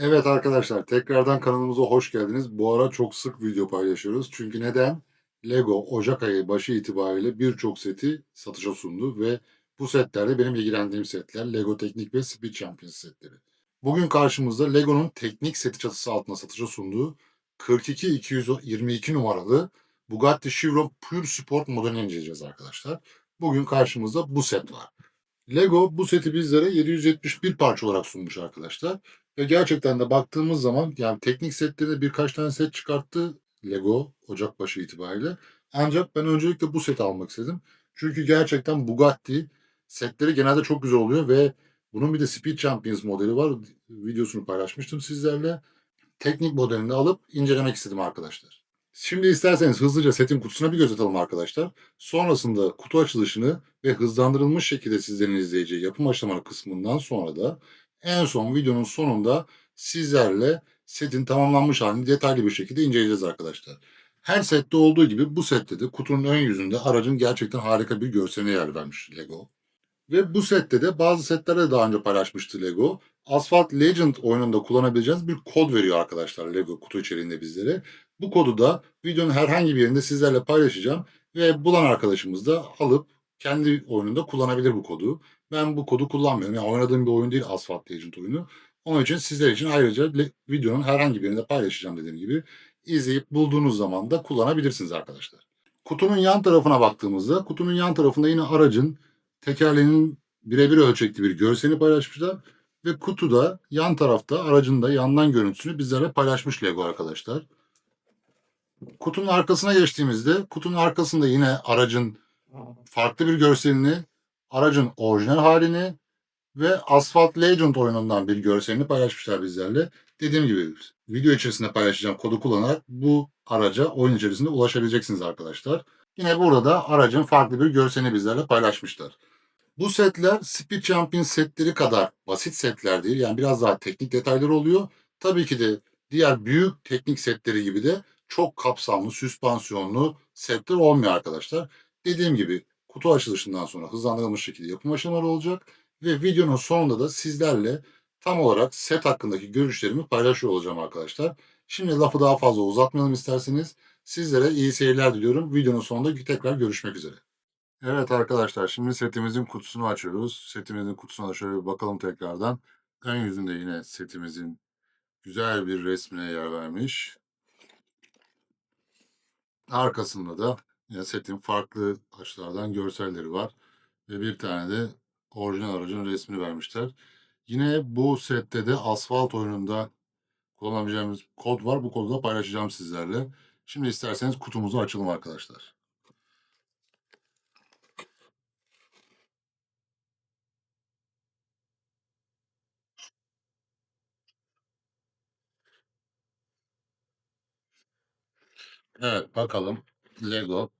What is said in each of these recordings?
Evet arkadaşlar tekrardan kanalımıza hoş geldiniz. Bu ara çok sık video paylaşıyoruz. Çünkü neden? Lego Ocak ayı başı itibariyle birçok seti satışa sundu ve bu setlerde benim ilgilendiğim setler Lego Teknik ve Speed Champions setleri. Bugün karşımızda Lego'nun teknik seti çatısı altında satışa sunduğu 42-222 numaralı Bugatti Chiron Pure Sport modelini inceleyeceğiz arkadaşlar. Bugün karşımızda bu set var. Lego bu seti bizlere 771 parça olarak sunmuş arkadaşlar. Ve gerçekten de baktığımız zaman yani teknik setlerinde birkaç tane set çıkarttı Lego Ocak başı itibariyle. Ancak ben öncelikle bu seti almak istedim. Çünkü gerçekten Bugatti setleri genelde çok güzel oluyor ve bunun bir de Speed Champions modeli var. Videosunu paylaşmıştım sizlerle. Teknik modelini alıp incelemek istedim arkadaşlar. Şimdi isterseniz hızlıca setin kutusuna bir göz atalım arkadaşlar. Sonrasında kutu açılışını ve hızlandırılmış şekilde sizlerin izleyeceği yapım aşamalı kısmından sonra da en son videonun sonunda sizlerle setin tamamlanmış halini detaylı bir şekilde inceleyeceğiz arkadaşlar. Her sette olduğu gibi bu sette de kutunun ön yüzünde aracın gerçekten harika bir görseline yer vermiş Lego. Ve bu sette de bazı setlerde daha önce paylaşmıştı Lego. Asphalt Legend oyununda kullanabileceğiniz bir kod veriyor arkadaşlar Lego kutu içeriğinde bizlere. Bu kodu da videonun herhangi bir yerinde sizlerle paylaşacağım ve bulan arkadaşımız da alıp kendi oyununda kullanabilir bu kodu. Ben bu kodu kullanmıyorum. Yani oynadığım bir oyun değil Asphalt Legend oyunu. Onun için sizler için ayrıca videonun herhangi bir yerinde paylaşacağım dediğim gibi. İzleyip bulduğunuz zaman da kullanabilirsiniz arkadaşlar. Kutunun yan tarafına baktığımızda kutunun yan tarafında yine aracın tekerleğinin birebir ölçekli bir görselini paylaşmışlar. Ve kutuda yan tarafta aracın da yandan görüntüsünü bizlerle paylaşmış Lego arkadaşlar. Kutunun arkasına geçtiğimizde kutunun arkasında yine aracın farklı bir görselini, aracın orijinal halini ve Asphalt Legend oyunundan bir görselini paylaşmışlar bizlerle. Dediğim gibi video içerisinde paylaşacağım kodu kullanarak bu araca oyun içerisinde ulaşabileceksiniz arkadaşlar. Yine burada da aracın farklı bir görselini bizlerle paylaşmışlar. Bu setler Speed Champion setleri kadar basit setler değil. Yani biraz daha teknik detaylar oluyor. Tabii ki de diğer büyük teknik setleri gibi de çok kapsamlı, süspansiyonlu setler olmuyor arkadaşlar. Dediğim gibi kutu açılışından sonra hızlandırılmış şekilde yapım aşamaları olacak ve videonun sonunda da sizlerle tam olarak set hakkındaki görüşlerimi paylaşıyor olacağım arkadaşlar. Şimdi lafı daha fazla uzatmayalım isterseniz. Sizlere iyi seyirler diliyorum. Videonun sonunda tekrar görüşmek üzere. Evet arkadaşlar şimdi setimizin kutusunu açıyoruz. Setimizin kutusuna şöyle bir bakalım tekrardan. Ön yüzünde yine setimizin güzel bir resmine yer vermiş. Arkasında da setin farklı açılardan görselleri var. Ve bir tane de orijinal aracın resmini vermişler. Yine bu sette de asfalt oyununda kullanabileceğimiz kod var. Bu kodu da paylaşacağım sizlerle. Şimdi isterseniz kutumuzu açalım arkadaşlar. Evet bakalım. Lego.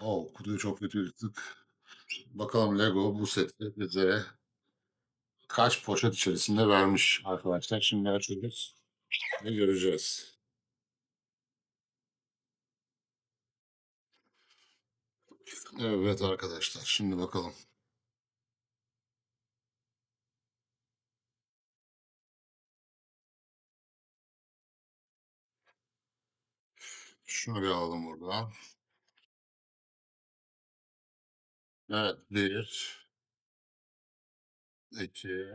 Oo, kutuyu çok kötü yırttık. Bakalım Lego bu seti bize kaç poşet içerisinde vermiş arkadaşlar. Şimdi açıyoruz ve göreceğiz. Evet arkadaşlar şimdi bakalım. Şunu bir alalım buradan. Evet. 1 2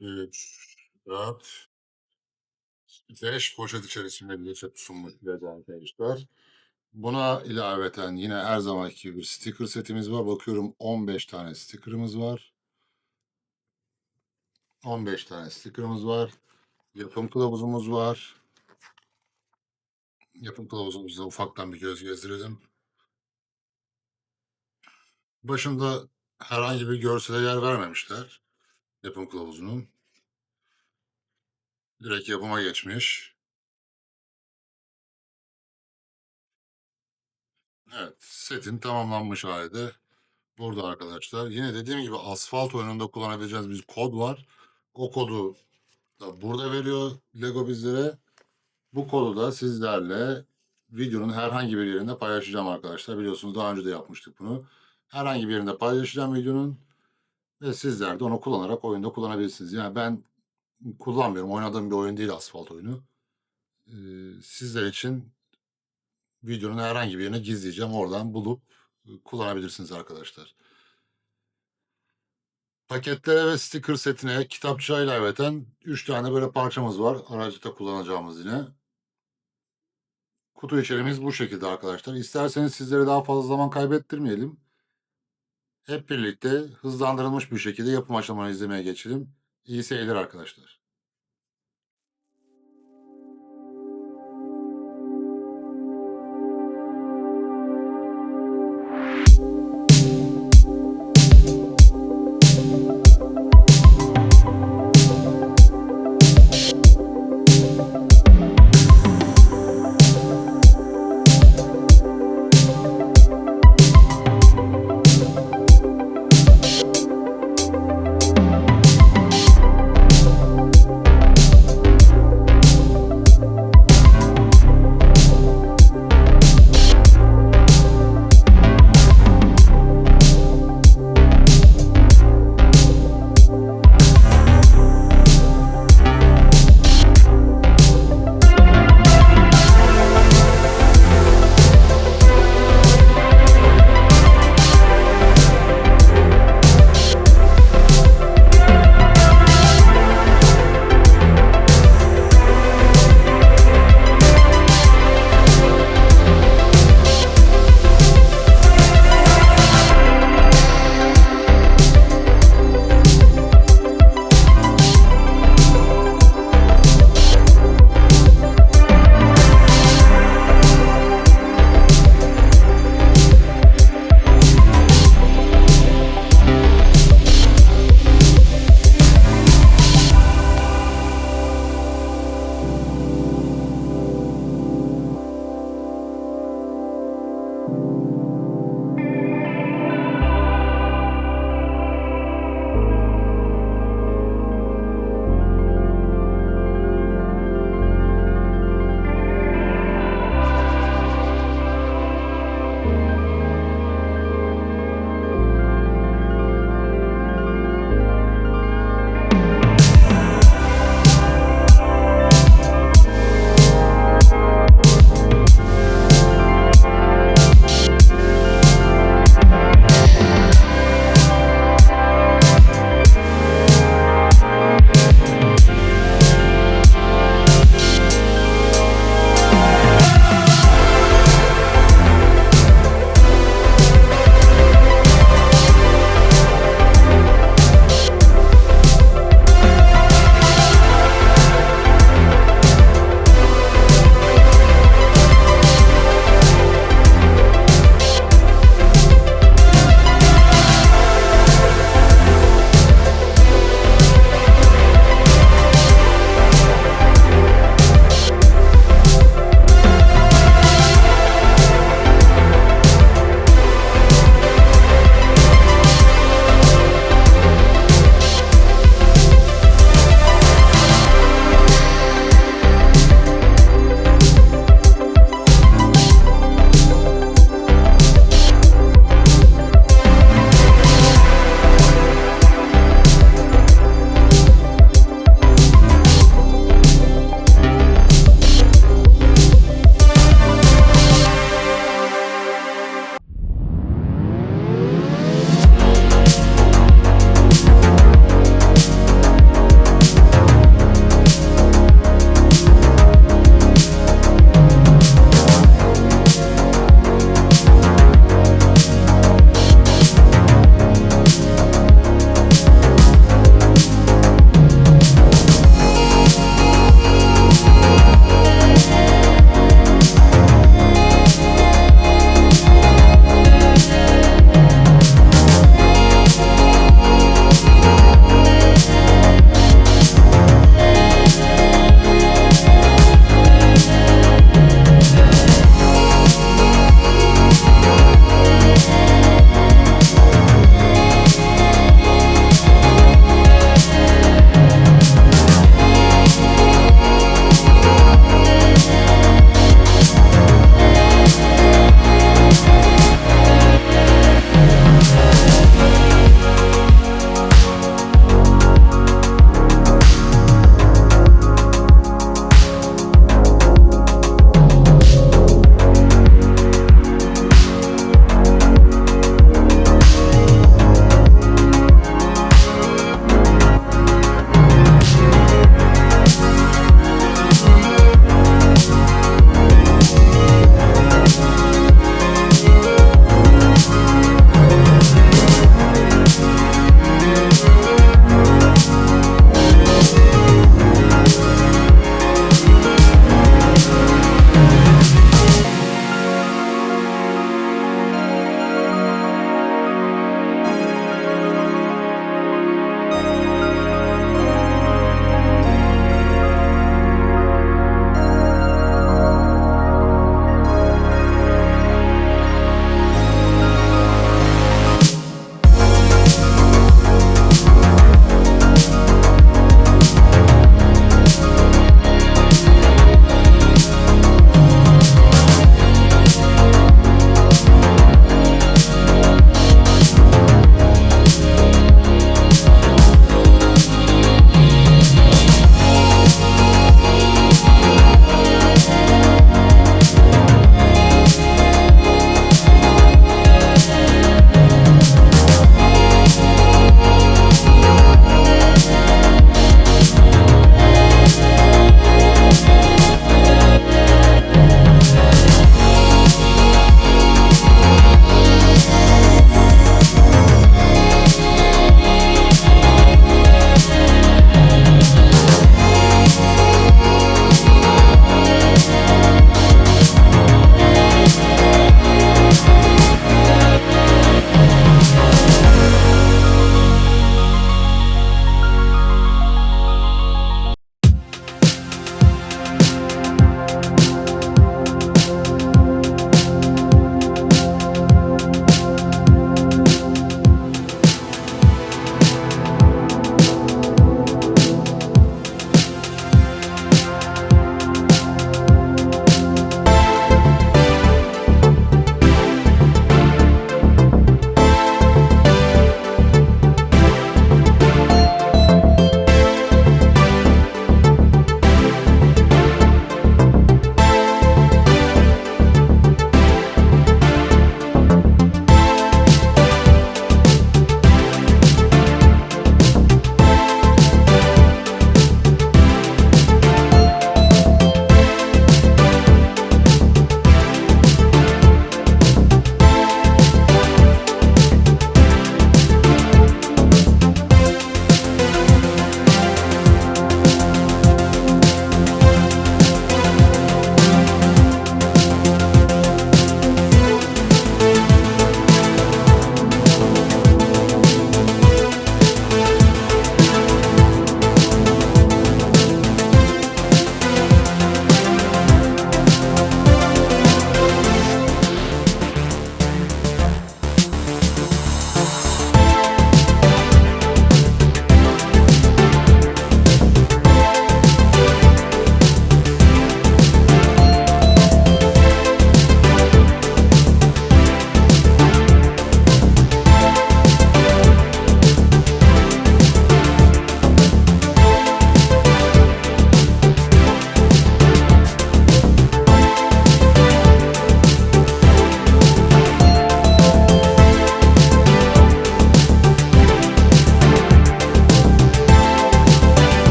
3 4 5 poşet içerisinde bir sunmuş biraz arkadaşlar. Buna ilaveten yine her zamanki gibi bir sticker setimiz var. Bakıyorum 15 tane sticker'ımız var. 15 tane sticker'ımız var. Yapım kılavuzumuz var. Yapım kılavuzumuza ufaktan bir göz gezdirelim. Başında herhangi bir görsele yer vermemişler yapım kılavuzunun. Direkt yapıma geçmiş. Evet, setin tamamlanmış hali de burada arkadaşlar. Yine dediğim gibi asfalt oyununda kullanabileceğiniz bir kod var. O kodu da burada veriyor Lego bizlere. Bu kodu da sizlerle videonun herhangi bir yerinde paylaşacağım arkadaşlar. Biliyorsunuz daha önce de yapmıştık bunu. Herhangi bir yerinde paylaşacağım videonun ve sizler de onu kullanarak oyunda kullanabilirsiniz. Yani ben kullanmıyorum. Oynadığım bir oyun değil asfalt oyunu. Ee, sizler için videonun herhangi bir yerine gizleyeceğim. Oradan bulup e, kullanabilirsiniz arkadaşlar. Paketlere ve sticker setine kitapçığa ilaveten 3 tane böyle parçamız var. Aracıta kullanacağımız yine. Kutu içeriğimiz bu şekilde arkadaşlar. İsterseniz sizlere daha fazla zaman kaybettirmeyelim. Hep birlikte hızlandırılmış bir şekilde yapım aşamalarını izlemeye geçelim. İyi seyirler arkadaşlar.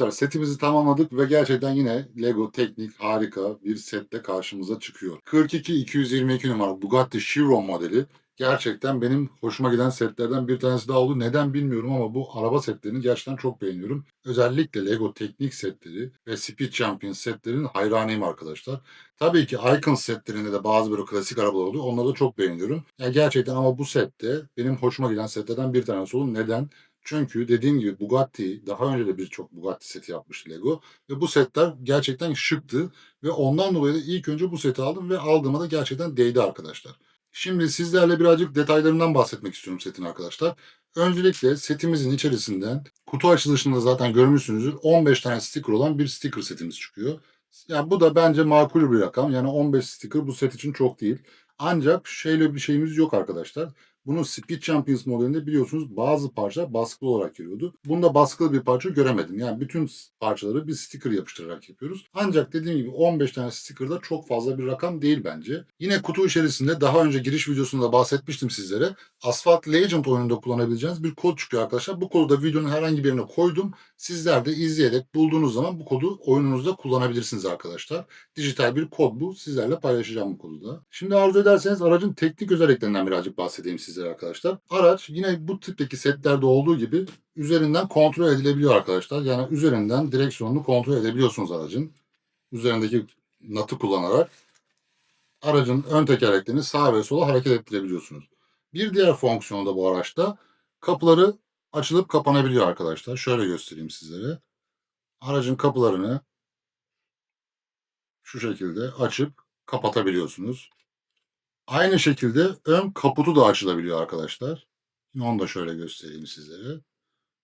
Arkadaşlar setimizi tamamladık ve gerçekten yine Lego teknik harika bir sette karşımıza çıkıyor. 42-222 numara Bugatti Chiron modeli gerçekten benim hoşuma giden setlerden bir tanesi daha oldu. Neden bilmiyorum ama bu araba setlerini gerçekten çok beğeniyorum. Özellikle Lego teknik setleri ve Speed Champion setlerinin hayranıyım arkadaşlar. Tabii ki Icon setlerinde de bazı böyle klasik arabalar oluyor. Onları da çok beğeniyorum. Yani gerçekten ama bu sette benim hoşuma giden setlerden bir tanesi oldu. Neden? Çünkü dediğim gibi Bugatti daha önce de birçok Bugatti seti yapmıştı Lego ve bu setler gerçekten şıktı ve ondan dolayı da ilk önce bu seti aldım ve aldığıma da gerçekten değdi arkadaşlar. Şimdi sizlerle birazcık detaylarından bahsetmek istiyorum setin arkadaşlar. Öncelikle setimizin içerisinden kutu açılışında zaten görmüşsünüzdür 15 tane sticker olan bir sticker setimiz çıkıyor. Yani bu da bence makul bir rakam. Yani 15 sticker bu set için çok değil. Ancak şöyle bir şeyimiz yok arkadaşlar. Bunun Speed Champions modelinde biliyorsunuz bazı parça baskılı olarak geliyordu. Bunda baskılı bir parça göremedim. Yani bütün parçaları bir sticker yapıştırarak yapıyoruz. Ancak dediğim gibi 15 tane sticker da çok fazla bir rakam değil bence. Yine kutu içerisinde daha önce giriş videosunda bahsetmiştim sizlere. Asphalt Legend oyununda kullanabileceğiniz bir kod çıkıyor arkadaşlar. Bu kodu da videonun herhangi birine koydum. Sizler de izleyerek bulduğunuz zaman bu kodu oyununuzda kullanabilirsiniz arkadaşlar. Dijital bir kod bu. Sizlerle paylaşacağım bu kodu da. Şimdi arzu ederseniz aracın teknik özelliklerinden birazcık bahsedeyim sizlere arkadaşlar. Araç yine bu tipteki setlerde olduğu gibi üzerinden kontrol edilebiliyor arkadaşlar. Yani üzerinden direksiyonunu kontrol edebiliyorsunuz aracın. Üzerindeki natı kullanarak aracın ön tekerleklerini sağa ve sola hareket ettirebiliyorsunuz. Bir diğer fonksiyonu da bu araçta kapıları açılıp kapanabiliyor arkadaşlar. Şöyle göstereyim sizlere. Aracın kapılarını şu şekilde açıp kapatabiliyorsunuz. Aynı şekilde ön kaputu da açılabiliyor arkadaşlar. Şimdi onu da şöyle göstereyim sizlere.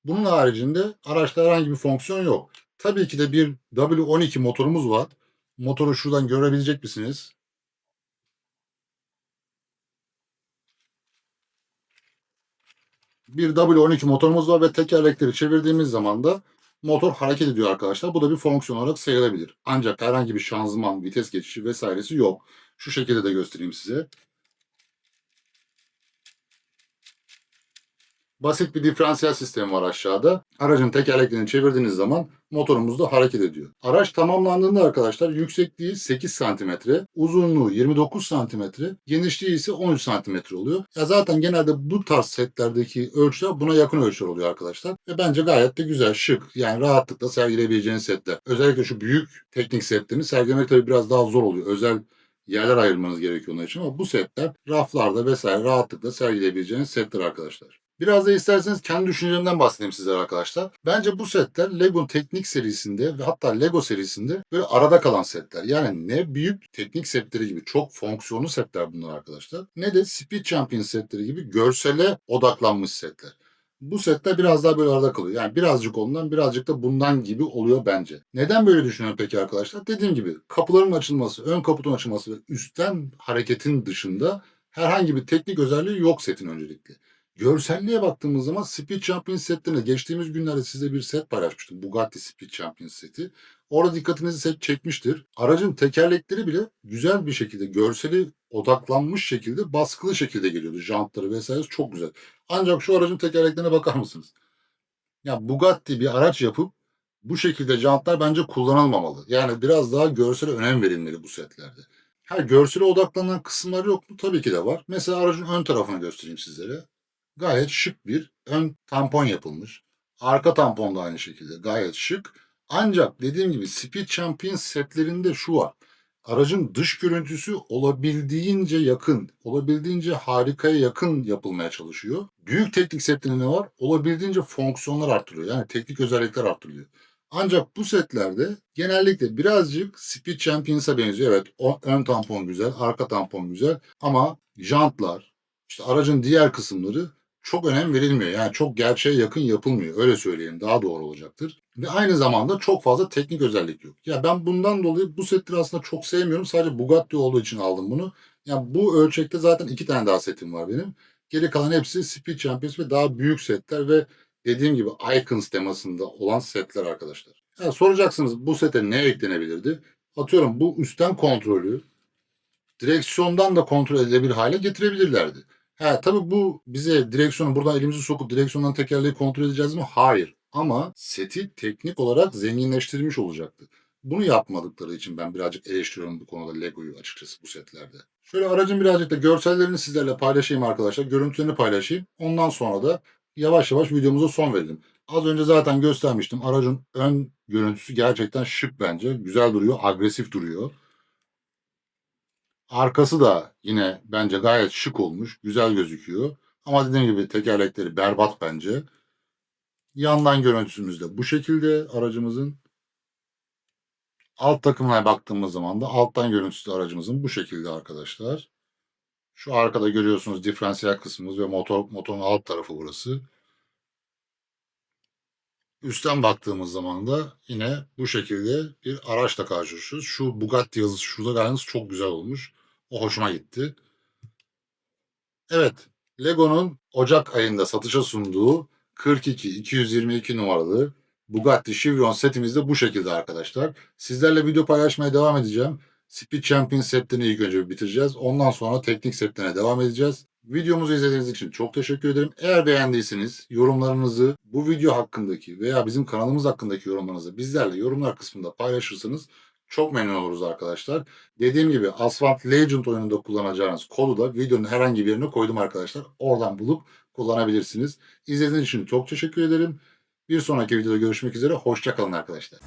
Bunun haricinde araçta herhangi bir fonksiyon yok. Tabii ki de bir W12 motorumuz var. Motoru şuradan görebilecek misiniz? Bir W12 motorumuz var ve tekerlekleri çevirdiğimiz zaman da motor hareket ediyor arkadaşlar. Bu da bir fonksiyon olarak sayılabilir. Ancak herhangi bir şanzıman, vites geçişi vesairesi yok. Şu şekilde de göstereyim size. Basit bir diferansiyel sistemi var aşağıda. Aracın tekerleklerini çevirdiğiniz zaman motorumuz da hareket ediyor. Araç tamamlandığında arkadaşlar yüksekliği 8 cm, uzunluğu 29 cm, genişliği ise 13 cm oluyor. Ya zaten genelde bu tarz setlerdeki ölçüler buna yakın ölçüler oluyor arkadaşlar. Ve bence gayet de güzel, şık. Yani rahatlıkla sergileyebileceğiniz setler. Özellikle şu büyük teknik setlerini sergilemek tabii biraz daha zor oluyor. Özel yerler ayırmanız gerekiyor onun için ama bu setler raflarda vesaire rahatlıkla sergileyebileceğiniz setler arkadaşlar. Biraz da isterseniz kendi düşüncemden bahsedeyim sizlere arkadaşlar. Bence bu setler Lego teknik serisinde ve hatta Lego serisinde böyle arada kalan setler. Yani ne büyük teknik setleri gibi çok fonksiyonlu setler bunlar arkadaşlar. Ne de Speed Champion setleri gibi görsele odaklanmış setler. Bu setler biraz daha böyle arada kalıyor. Yani birazcık ondan birazcık da bundan gibi oluyor bence. Neden böyle düşünüyorum peki arkadaşlar? Dediğim gibi kapıların açılması, ön kaputun açılması ve üstten hareketin dışında herhangi bir teknik özelliği yok setin öncelikle. Görselliğe baktığımız zaman Speed Champions setlerine geçtiğimiz günlerde size bir set paylaşmıştım. Bugatti Speed Champions seti. Orada dikkatinizi çekmiştir. Aracın tekerlekleri bile güzel bir şekilde görseli odaklanmış şekilde baskılı şekilde geliyordu. Jantları vesaire çok güzel. Ancak şu aracın tekerleklerine bakar mısınız? Ya Bugatti bir araç yapıp bu şekilde jantlar bence kullanılmamalı. Yani biraz daha görsele önem verilmeli bu setlerde. Ha görsele odaklanan kısımlar yok mu? Tabii ki de var. Mesela aracın ön tarafını göstereyim sizlere gayet şık bir ön tampon yapılmış. Arka tampon da aynı şekilde gayet şık. Ancak dediğim gibi Speed Champion setlerinde şu var. Aracın dış görüntüsü olabildiğince yakın, olabildiğince harikaya yakın yapılmaya çalışıyor. Büyük teknik setlerinde ne var? Olabildiğince fonksiyonlar artırıyor. Yani teknik özellikler artırılıyor. Ancak bu setlerde genellikle birazcık Speed Champions'a benziyor. Evet ön tampon güzel, arka tampon güzel ama jantlar, işte aracın diğer kısımları çok önem verilmiyor. Yani çok gerçeğe yakın yapılmıyor. Öyle söyleyeyim daha doğru olacaktır. Ve aynı zamanda çok fazla teknik özellik yok. Ya ben bundan dolayı bu setleri aslında çok sevmiyorum. Sadece Bugatti olduğu için aldım bunu. Yani bu ölçekte zaten iki tane daha setim var benim. Geri kalan hepsi Speed Champions ve daha büyük setler ve dediğim gibi Icons temasında olan setler arkadaşlar. Yani soracaksınız bu sete ne eklenebilirdi? Atıyorum bu üstten kontrolü direksiyondan da kontrol edilebilir hale getirebilirlerdi. He tabii bu bize direksiyonu buradan elimizi sokup direksiyondan tekerleği kontrol edeceğiz mi? Hayır. Ama seti teknik olarak zenginleştirilmiş olacaktı. Bunu yapmadıkları için ben birazcık eleştiriyorum bu konuda Lego'yu açıkçası bu setlerde. Şöyle aracın birazcık da görsellerini sizlerle paylaşayım arkadaşlar. Görüntülerini paylaşayım. Ondan sonra da yavaş yavaş videomuza son verelim. Az önce zaten göstermiştim. Aracın ön görüntüsü gerçekten şık bence. Güzel duruyor, agresif duruyor. Arkası da yine bence gayet şık olmuş. Güzel gözüküyor. Ama dediğim gibi tekerlekleri berbat bence. Yandan görüntüsümüz de bu şekilde aracımızın. Alt takımına baktığımız zaman da alttan görüntüsü aracımızın bu şekilde arkadaşlar. Şu arkada görüyorsunuz diferansiyel kısmımız ve motor motorun alt tarafı burası. Üstten baktığımız zaman da yine bu şekilde bir araçla karşılaşıyoruz. Şu Bugatti yazısı şurada yalnız çok güzel olmuş. O hoşuma gitti. Evet, Lego'nun Ocak ayında satışa sunduğu 42-222 numaralı Bugatti Chiron setimiz de bu şekilde arkadaşlar. Sizlerle video paylaşmaya devam edeceğim. Speed Champion setlerini ilk önce bitireceğiz. Ondan sonra teknik setlerine devam edeceğiz. Videomuzu izlediğiniz için çok teşekkür ederim. Eğer beğendiyseniz yorumlarınızı bu video hakkındaki veya bizim kanalımız hakkındaki yorumlarınızı bizlerle yorumlar kısmında paylaşırsanız çok memnun oluruz arkadaşlar. Dediğim gibi Asphalt Legend oyununda kullanacağınız kodu da videonun herhangi bir yerine koydum arkadaşlar. Oradan bulup kullanabilirsiniz. İzlediğiniz için çok teşekkür ederim. Bir sonraki videoda görüşmek üzere. Hoşçakalın arkadaşlar.